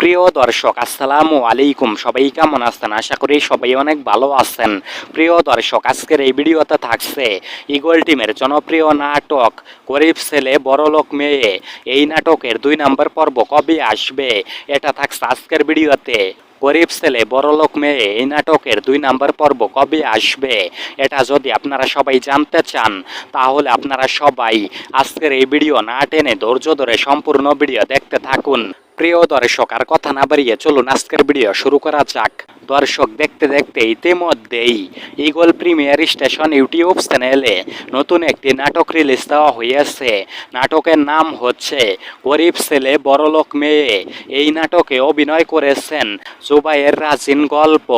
প্রিয় দর্শক, আসসালামু আলাইকুম। সবাই কেমন আছেন? আশা করি সবাই অনেক ভালো আছেন। প্রিয় দর্শক, আজকের এই ভিডিওতে থাকছে ইগল টিমের জনপ্রিয় নাটক, গরিব ছেলে বড়লোক মেয়ে। এই নাটকের দুই নম্বর পর্ব কবে আসবে? এটা থাকছে আজকের ভিডিওতে। গরিব ছেলে বড়লোক মেয়ে, এই নাটকের দুই নাম্বার পর্ব কবে আসবে? এটা যদি আপনারা সবাই জানতে চান, তাহলে আপনারা সবাই আজকের এই ভিডিও না টেনে ধৈর্য ধরে সম্পূর্ণ ভিডিও দেখতে থাকুন। প্রিয় দর্শক, আর কথা না বাড়িয়ে চলুন আজকের ভিডিও শুরু করা যাক। দর্শক, দেখতে দেখতে ইতিমধ্যেই ইগল প্রিমিয়ার স্টেশন ইউটিউব চ্যানেলে নতুন একটি নাটক রিলিজ দেওয়া হয়েছে নাটকের নাম হচ্ছে গরিব ছেলে বড়লোক মেয়ে। এই নাটকে অভিনয় করেছেন জুবাইয়ের রাজিন গল্প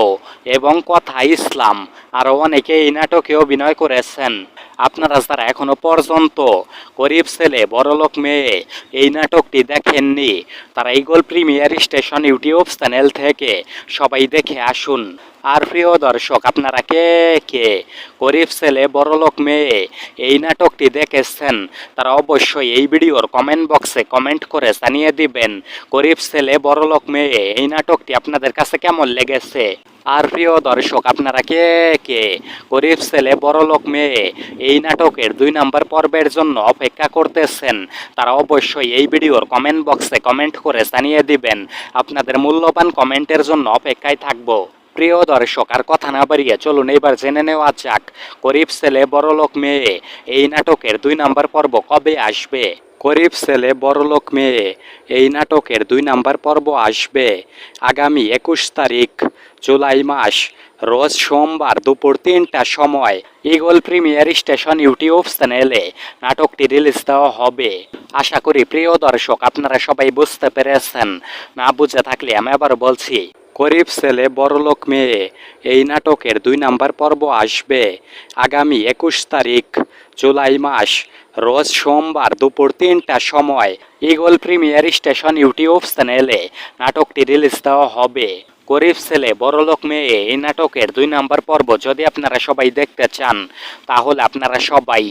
এবং কথা ইসলাম। আরও অনেকে এই নাটকে অভিনয় করেছেন। আপনারা যারা এখনও পর্যন্ত গরিব ছেলে, বড়লোক মেয়ে এই নাটকটি দেখেননি। তারা eagle premier station YouTube channel থেকে সবাই দেখে আসুন। আর প্রিয় দর্শক, আপনারা কে কে? গরিব ছেলে, বড়লোক মেয়ে, এই নাটকটি দেখেছেন? তারা অবশ্যই এই ভিডিওর কমেন্ট বক্সে কমেন্ট করে জানিয়ে দিবেন, গরিব ছেলে, বড়লোক মেয়ে, এই নাটকটি আপনাদের কাছে কেমন লেগেছে? আর প্রিয় দর্শক, আপনারা কে কে? গরিব ছেলে, বড়লোক মেয়ে, এই নাটকের দুই নাম্বার পর্বের জন্য অপেক্ষা করতেছেন, তারা অবশ্যই এই ভিডিওর কমেন্ট বক্সে কমেন্ট করে জানিয়ে দিবেন, আপনাদের মূল্যবান কমেন্টের জন্য অপেক্ষায় থাকব। প্রিয় দর্শক, আর কথা না বাড়িয়ে চলুন, এবার জেনে নেওয়া যাক, গরিব ছেলে, বড়লোক মেয়ে, এই নাটকের দুই নাম্বার পর্ব কবে আসবে? গরিব ছেলে, বড়লোক মেয়ে, এই নাটকের দুই নাম্বার পর্ব আসবে আগামী একুশ তারিখ, জুলাই মাস, রোজ সোমবার দুপুর তিনটার সময় ইগল প্রিমিয়ার স্টেশন ইউটিউব চ্যানেলে নাটকটি রিলিজ দেওয়া হবে। আশা করি প্রিয় দর্শক, আপনারা সবাই বুঝতে পেরেছেন। না বুঝে থাকলে আমি আবার বলছি গরিব ছেলে, বড়লোক মেয়ে, এই নাটকের দুই নাম্বার পর্ব আসবে আগামী একুশ তারিখ, জুলাই মাস। রোজ সোমবার দুপুর তিনটার সময় ইগল প্রিমিয়ার স্টেশন ইউটিউব চ্যানেলে নাটকটি রিলিজ দেওয়া হবে। গরিব ছেলে, বড়লোক মেয়ে, এই নাটকের দুই নাম্বার পর্ব যদি আপনারা সবাই দেখতে চান, তাহলে আপনারা সবাই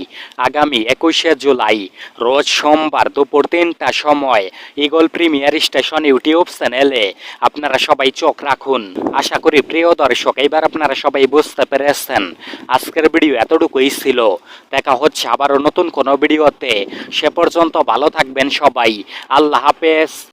আগামী একুশে জুলাই, রোজ সোমবার দুপুর তিনটার সময় ইগল প্রিমিয়ার স্টেশন ইউটিউব চ্যানেলে আপনারা সবাই চোখ রাখুন। আশা করি প্রিয় দর্শক এবার আপনারা সবাই বুঝতে পেরেছেন আজকের ভিডিও এতটুকুই ছিল। দেখা হচ্ছে আবারও নতুন কোনো ভিডিওতে। সে পর্যন্ত ভালো থাকবেন সবাই। আল্লাহ হাফেজ।